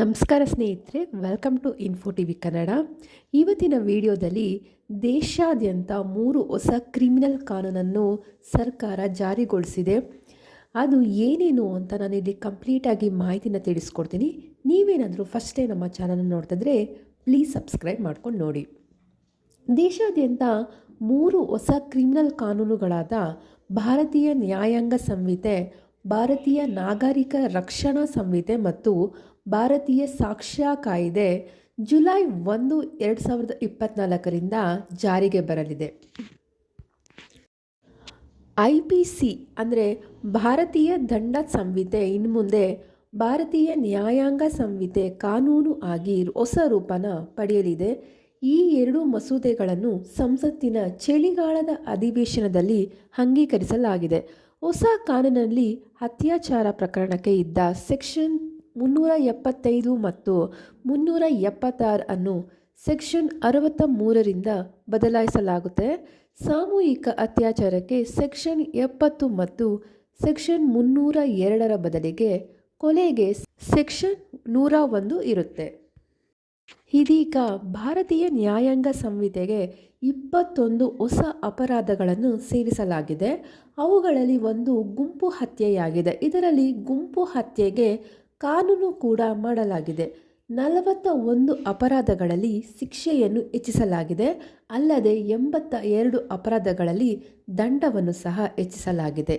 ನಮಸ್ಕಾರ ಸ್ನೇಹಿತರೆ welcome to info T V Kannada ಇವತ್ತಿನ ವಿಡಿಯೋದಲ್ಲಿ ದೇಶಾದ್ಯಂತ ಮೂರು ಹೊಸ ಕ್ರಿಮಿನಲ್ ಕಾನೂನನ್ನು ಸರ್ಕಾರ ಜಾರಿಗೊಳಿಸಿದೆ. ಅದು ಏನೇನು ಅಂತ ನಾನು ಇಲ್ಲಿ ಕಂಪ್ಲೀಟಾಗಿ ಮಾಹಿತಿನ ತಿಳಿಸ್ಕೊಡ್ತೀನಿ. ನೀವೇನಾದರೂ ಫಸ್ಟೇ ನಮ್ಮ ಚಾನಲ್ ನೋಡ್ತಿದ್ರೆ ಪ್ಲೀಸ್ ಸಬ್ಸ್ಕ್ರೈಬ್ ಮಾಡ್ಕೊಂಡು ನೋಡಿ. ದೇಶಾದ್ಯಂತ ಮೂರು ಹೊಸ ಕ್ರಿಮಿನಲ್ ಕಾನೂನುಗಳಾದ ಭಾರತೀಯ ನ್ಯಾಯಾಂಗ ಸಂಹಿತೆ ಭಾರತೀಯ ನಾಗರಿಕ ರಕ್ಷಣಾ ಸಂಹಿತೆ ಮತ್ತು ಭಾರತೀಯ ಸಾಕ್ಷ್ಯ ಕಾಯಿದೆ ಜುಲೈ ಒಂದು, ಎರಡು ಸಾವಿರದ ಇಪ್ಪತ್ತ್ನಾಲ್ಕರಿಂದ ಜಾರಿಗೆ ಬರಲಿದೆ. ಐ ಪಿ ಸಿ ಅಂದರೆ ಭಾರತೀಯ ದಂಡ ಸಂಹಿತೆ ಇನ್ನು ಮುಂದೆ ಭಾರತೀಯ ನ್ಯಾಯಾಂಗ ಸಂಹಿತೆ ಕಾನೂನು ಆಗಿ ಹೊಸ ರೂಪನ ಪಡೆಯಲಿದೆ. ಈ ಎರಡು ಮಸೂದೆಗಳನ್ನು ಸಂಸತ್ತಿನ ಚಳಿಗಾಲದ ಅಧಿವೇಶನದಲ್ಲಿ ಅಂಗೀಕರಿಸಲಾಗಿದೆ. ಹೊಸ ಕಾನೂನಿನಲ್ಲಿ ಅತ್ಯಾಚಾರ ಪ್ರಕರಣಕ್ಕೆ ಇದ್ದ ಸೆಕ್ಷನ್ ಮುನ್ನೂರ ಎಪ್ಪತ್ತೈದು ಮತ್ತು ಮುನ್ನೂರ ಎಪ್ಪತ್ತಾರು ಅನ್ನು ಸೆಕ್ಷನ್ ಅರವತ್ತ ಮೂರರಿಂದ ಬದಲಾಯಿಸಲಾಗುತ್ತೆ. ಸಾಮೂಹಿಕ ಅತ್ಯಾಚಾರಕ್ಕೆ ಸೆಕ್ಷನ್ ಎಪ್ಪತ್ತು ಮತ್ತು ಸೆಕ್ಷನ್ ಮುನ್ನೂರ ಎರಡರ ಬದಲಿಗೆ ಕೊಲೆಗೆ ಸೆಕ್ಷನ್ ನೂರ ಒಂದು ಇರುತ್ತೆ. ಇದೀಗ ಭಾರತೀಯ ನ್ಯಾಯಾಂಗ ಸಂಹಿತೆಗೆ ಇಪ್ಪತ್ತೊಂದು ಹೊಸ ಅಪರಾಧಗಳನ್ನು ಸೇರಿಸಲಾಗಿದೆ. ಅವುಗಳಲ್ಲಿ ಒಂದು ಗುಂಪು ಹತ್ಯೆಯಾಗಿದೆ. ಇದರಲ್ಲಿ ಗುಂಪು ಹತ್ಯೆಗೆ ಕಾನೂನು ಕೂಡ ಮಾಡಲಾಗಿದೆ. ನಲವತ್ತ ಒಂದು ಅಪರಾಧಗಳಲ್ಲಿ ಶಿಕ್ಷೆಯನ್ನು ಹೆಚ್ಚಿಸಲಾಗಿದೆ. ಅಲ್ಲದೆ ಎಂಬತ್ತ ಎರಡು ಅಪರಾಧಗಳಲ್ಲಿ ದಂಡವನ್ನು ಸಹ ಹೆಚ್ಚಿಸಲಾಗಿದೆ.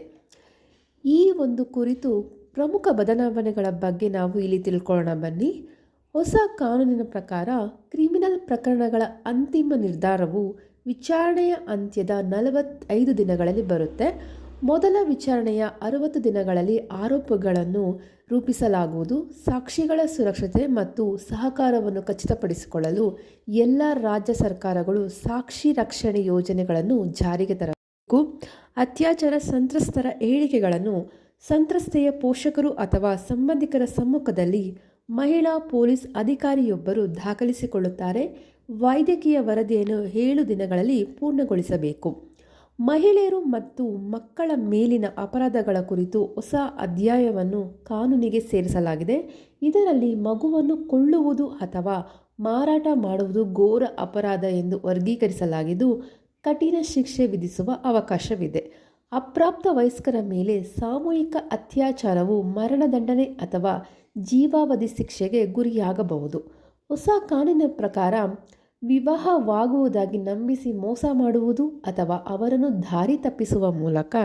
ಈ ಒಂದು ಕುರಿತು ಪ್ರಮುಖ ಬದಲಾವಣೆಗಳ ಬಗ್ಗೆ ನಾವು ಇಲ್ಲಿ ತಿಳ್ಕೊಳ್ಳೋಣ ಬನ್ನಿ. ಹೊಸ ಕಾನೂನಿನ ಪ್ರಕಾರ ಕ್ರಿಮಿನಲ್ ಪ್ರಕರಣಗಳ ಅಂತಿಮ ನಿರ್ಧಾರವು ವಿಚಾರಣೆಯ ಅಂತ್ಯದ ನಲವತ್ತೈದು ದಿನಗಳಲ್ಲಿ ಬರುತ್ತೆ. ಮೊದಲ ವಿಚಾರಣೆಯ ಅರವತ್ತು ದಿನಗಳಲ್ಲಿ ಆರೋಪಗಳನ್ನು ರೂಪಿಸಲಾಗುವುದು. ಸಾಕ್ಷಿಗಳ ಸುರಕ್ಷತೆ ಮತ್ತು ಸಹಕಾರವನ್ನು ಖಚಿತಪಡಿಸಿಕೊಳ್ಳಲು ಎಲ್ಲ ರಾಜ್ಯ ಸರ್ಕಾರಗಳು ಸಾಕ್ಷಿ ರಕ್ಷಣೆ ಯೋಜನೆಗಳನ್ನು ಜಾರಿಗೆ ತರಬೇಕು. ಅತ್ಯಾಚಾರ ಸಂತ್ರಸ್ತರ ಹೇಳಿಕೆಗಳನ್ನು ಸಂತ್ರಸ್ತೆಯ ಪೋಷಕರು ಅಥವಾ ಸಂಬಂಧಿಕರ ಸಮ್ಮುಖದಲ್ಲಿ ಮಹಿಳಾ ಪೊಲೀಸ್ ಅಧಿಕಾರಿಯೊಬ್ಬರು ದಾಖಲಿಸಿಕೊಳ್ಳುತ್ತಾರೆ. ವೈದ್ಯಕೀಯ ವರದಿಯನ್ನು ಏಳು ದಿನಗಳಲ್ಲಿ ಪೂರ್ಣಗೊಳಿಸಬೇಕು. ಮಹಿಳೆಯರು ಮತ್ತು ಮಕ್ಕಳ ಮೇಲಿನ ಅಪರಾಧಗಳ ಕುರಿತು ಹೊಸ ಅಧ್ಯಾಯವನ್ನು ಕಾನೂನಿಗೆ ಸೇರಿಸಲಾಗಿದೆ. ಇದರಲ್ಲಿ ಮಗುವನ್ನು ಕೊಳ್ಳುವುದು ಅಥವಾ ಮಾರಾಟ ಮಾಡುವುದು ಘೋರ ಅಪರಾಧ ಎಂದು ವರ್ಗೀಕರಿಸಲಾಗಿದ್ದು, ಕಠಿಣ ಶಿಕ್ಷೆ ವಿಧಿಸುವ ಅವಕಾಶವಿದೆ. ಅಪ್ರಾಪ್ತ ವಯಸ್ಕರ ಮೇಲೆ ಸಾಮೂಹಿಕ ಅತ್ಯಾಚಾರವು ಮರಣದಂಡನೆ ಅಥವಾ ಜೀವಾವಧಿ ಶಿಕ್ಷೆಗೆ ಗುರಿಯಾಗಬಹುದು. ಹೊಸ ಕಾನೂನಿನ ಪ್ರಕಾರ, ವಿವಾಹವಾಗುವುದಾಗಿ ನಂಬಿಸಿ ಮೋಸ ಮಾಡುವುದು ಅಥವಾ ಅವರನ್ನು ದಾರಿ ತಪ್ಪಿಸುವ ಮೂಲಕ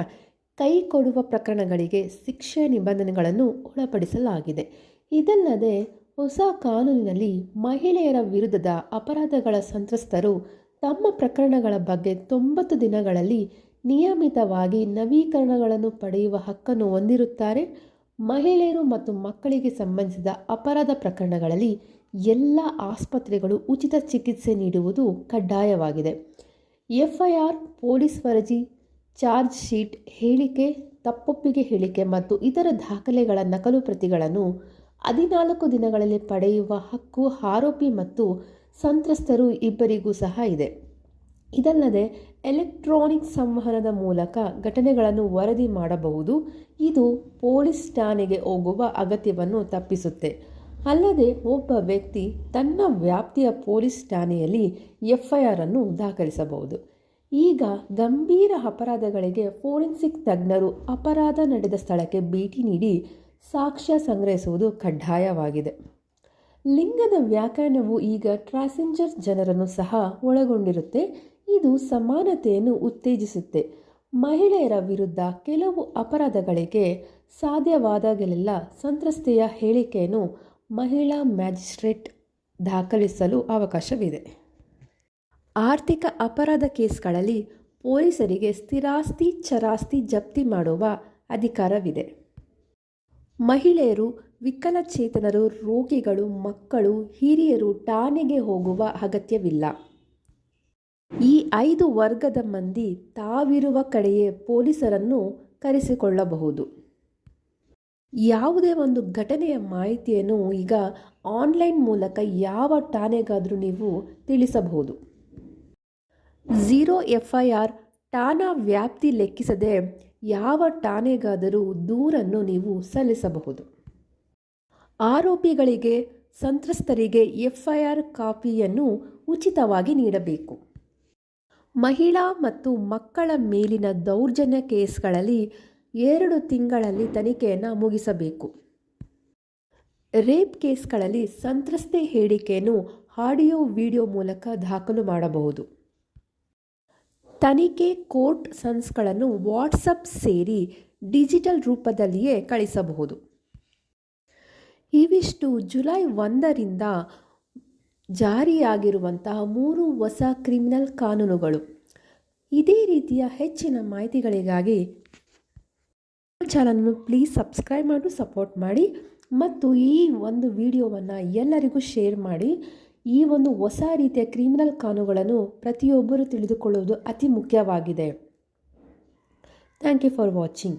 ಕೈ ಕೊಡುವ ಪ್ರಕರಣಗಳಿಗೆ ಶಿಕ್ಷೆ ನಿಬಂಧನೆಗಳನ್ನು ಒಳಪಡಿಸಲಾಗಿದೆ. ಇದಲ್ಲದೆ, ಹೊಸ ಕಾನೂನಿನಲ್ಲಿ ಮಹಿಳೆಯರ ವಿರುದ್ಧದ ಅಪರಾಧಗಳ ಸಂತ್ರಸ್ತರು ತಮ್ಮ ಪ್ರಕರಣಗಳ ಬಗ್ಗೆ ತೊಂಬತ್ತು ದಿನಗಳಲ್ಲಿ ನಿಯಮಿತವಾಗಿ ನವೀಕರಣಗಳನ್ನು ಪಡೆಯುವ ಹಕ್ಕನ್ನು ಹೊಂದಿರುತ್ತಾರೆ. ಮಹಿಳೆಯರು ಮತ್ತು ಮಕ್ಕಳಿಗೆ ಸಂಬಂಧಿಸಿದ ಅಪರಾಧ ಪ್ರಕರಣಗಳಲ್ಲಿ ಎಲ್ಲ ಆಸ್ಪತ್ರೆಗಳು ಉಚಿತ ಚಿಕಿತ್ಸೆ ನೀಡುವುದು ಕಡ್ಡಾಯವಾಗಿದೆ. ಎಫ್ಐಆರ್, ಪೊಲೀಸ್ ವರದಿ, ಚಾರ್ಜ್ ಶೀಟ್ ಹೇಳಿಕೆ, ತಪ್ಪೊಪ್ಪಿಗೆ ಹೇಳಿಕೆ ಮತ್ತು ಇತರ ದಾಖಲೆಗಳ ನಕಲು ಪ್ರತಿಗಳನ್ನು ಹದಿನಾಲ್ಕು ದಿನಗಳಲ್ಲಿ ಪಡೆಯುವ ಹಕ್ಕು, ಆರೋಪಿ ಮತ್ತು ಸಂತ್ರಸ್ತರು ಇಬ್ಬರಿಗೂ ಸಹ ಇದೆ. ಇದಲ್ಲದೆ ಎಲೆಕ್ಟ್ರಾನಿಕ್ ಸಂವಹನದ ಮೂಲಕ ಘಟನೆಗಳನ್ನು ವರದಿ ಮಾಡಬಹುದು. ಇದು ಪೊಲೀಸ್ ಠಾಣೆಗೆ ಹೋಗುವ ಅಗತ್ಯವನ್ನು ತಪ್ಪಿಸುತ್ತೆ. ಅಲ್ಲದೆ ಒಬ್ಬ ವ್ಯಕ್ತಿ ತನ್ನ ವ್ಯಾಪ್ತಿಯ ಪೊಲೀಸ್ ಠಾಣೆಯಲ್ಲಿ ಎಫ್ಐಆರ್ ಅನ್ನು ದಾಖಲಿಸಬಹುದು. ಈಗ ಗಂಭೀರ ಅಪರಾಧಗಳಿಗೆ ಫೋರೆನ್ಸಿಕ್ ತಜ್ಞರು ಅಪರಾಧ ನಡೆದ ಸ್ಥಳಕ್ಕೆ ಭೇಟಿ ನೀಡಿ ಸಾಕ್ಷ್ಯ ಸಂಗ್ರಹಿಸುವುದು ಕಡ್ಡಾಯವಾಗಿದೆ. ಲಿಂಗದ ವ್ಯಾಖ್ಯಾನವು ಈಗ ಟ್ರಾಸೆಂಜರ್ ಜನರನ್ನು ಸಹ ಒಳಗೊಂಡಿರುತ್ತೆ. ಇದು ಸಮಾನತೆಯನ್ನು ಉತ್ತೇಜಿಸುತ್ತೆ. ಮಹಿಳೆಯರ ವಿರುದ್ಧ ಕೆಲವು ಅಪರಾಧಗಳಿಗೆ ಸಾಧ್ಯವಾದಾಗಲೆಲ್ಲ ಸಂತ್ರಸ್ತೆಯ ಹೇಳಿಕೆಯನ್ನು ಮಹಿಳಾ ಮ್ಯಾಜಿಸ್ಟ್ರೇಟ್ ದಾಖಲಿಸಲು ಅವಕಾಶವಿದೆ. ಆರ್ಥಿಕ ಅಪರಾಧ ಕೇಸ್ಗಳಲ್ಲಿ ಪೊಲೀಸರಿಗೆ ಸ್ಥಿರಾಸ್ತಿ, ಚರಾಸ್ತಿ ಜಪ್ತಿ ಮಾಡುವ ಅಧಿಕಾರವಿದೆ. ಮಹಿಳೆಯರು, ವಿಕಲಚೇತನರು, ರೋಗಿಗಳು, ಮಕ್ಕಳು, ಹಿರಿಯರು ಠಾಣೆಗೆ ಹೋಗುವ ಅಗತ್ಯವಿಲ್ಲ. ಈ ಐದು ವರ್ಗದ ಮಂದಿ ತಾವಿರುವ ಕಡೆಯೇ ಪೊಲೀಸರನ್ನು ಕರೆಸಿಕೊಳ್ಳಬಹುದು. ಯಾವುದೇ ಒಂದು ಘಟನೆಯ ಮಾಹಿತಿಯನ್ನು ಈಗ ಆನ್ಲೈನ್ ಮೂಲಕ ಯಾವ ಠಾಣೆಗಾದರೂ ನೀವು ತಿಳಿಸಬಹುದು. ಝೀರೋ ಎಫ್ ಐ ಆರ್ ಠಾಣಾ ವ್ಯಾಪ್ತಿ ಲೆಕ್ಕಿಸದೆ ಯಾವ ಠಾಣೆಗಾದರೂ ದೂರನ್ನು ನೀವು ಸಲ್ಲಿಸಬಹುದು. ಆರೋಪಿಗಳಿಗೆ ಸಂತ್ರಸ್ತರಿಗೆ ಎಫ್ಐಆರ್ ಕಾಪಿಯನ್ನು ಉಚಿತವಾಗಿ ನೀಡಬೇಕು. ಮಹಿಳಾ ಮತ್ತು ಮಕ್ಕಳ ಮೇಲಿನ ದೌರ್ಜನ್ಯ ಕೇಸ್ಗಳಲ್ಲಿ ಎರಡು ತಿಂಗಳಲ್ಲಿ ತನಿಖೆಯನ್ನು ಮುಗಿಸಬೇಕು. ರೇಪ್ ಕೇಸ್ಗಳಲ್ಲಿ ಸಂತ್ರಸ್ತೆ ಹೇಳಿಕೆಯನ್ನು ಆಡಿಯೋ ವಿಡಿಯೋ ಮೂಲಕ ದಾಖಲು ಮಾಡಬಹುದು. ತನಿಖೆ ಕೋರ್ಟ್ ಸನ್ಸ್ಗಳನ್ನು ವಾಟ್ಸಪ್ ಸೇರಿ ಡಿಜಿಟಲ್ ರೂಪದಲ್ಲಿಯೇ ಕಳಿಸಬಹುದು. ಇವಿಷ್ಟು ಜುಲೈ ಒಂದರಿಂದ ಜಾರಿಯಾಗಿರುವಂತಹ ಮೂರು ಹೊಸ ಕ್ರಿಮಿನಲ್ ಕಾನೂನುಗಳು. ಇದೇ ರೀತಿಯ ಹೆಚ್ಚಿನ ಮಾಹಿತಿಗಳಿಗಾಗಿ ಚಾನಲನ್ನು ಪ್ಲೀಸ್ ಸಬ್ಸ್ಕ್ರೈಬ್ ಮಾಡಿ ಸಪೋರ್ಟ್ ಮಾಡಿ ಮತ್ತು ಈ ಒಂದು ವಿಡಿಯೋವನ್ನು ಎಲ್ಲರಿಗೂ ಶೇರ್ ಮಾಡಿ. ಈ ಒಂದು ಹೊಸ ರೀತಿಯ ಕ್ರಿಮಿನಲ್ ಕಾನೂನುಗಳನ್ನು ಪ್ರತಿಯೊಬ್ಬರು ತಿಳಿದುಕೊಳ್ಳುವುದು ಅತಿ ಮುಖ್ಯವಾಗಿದೆ. Thank you for watching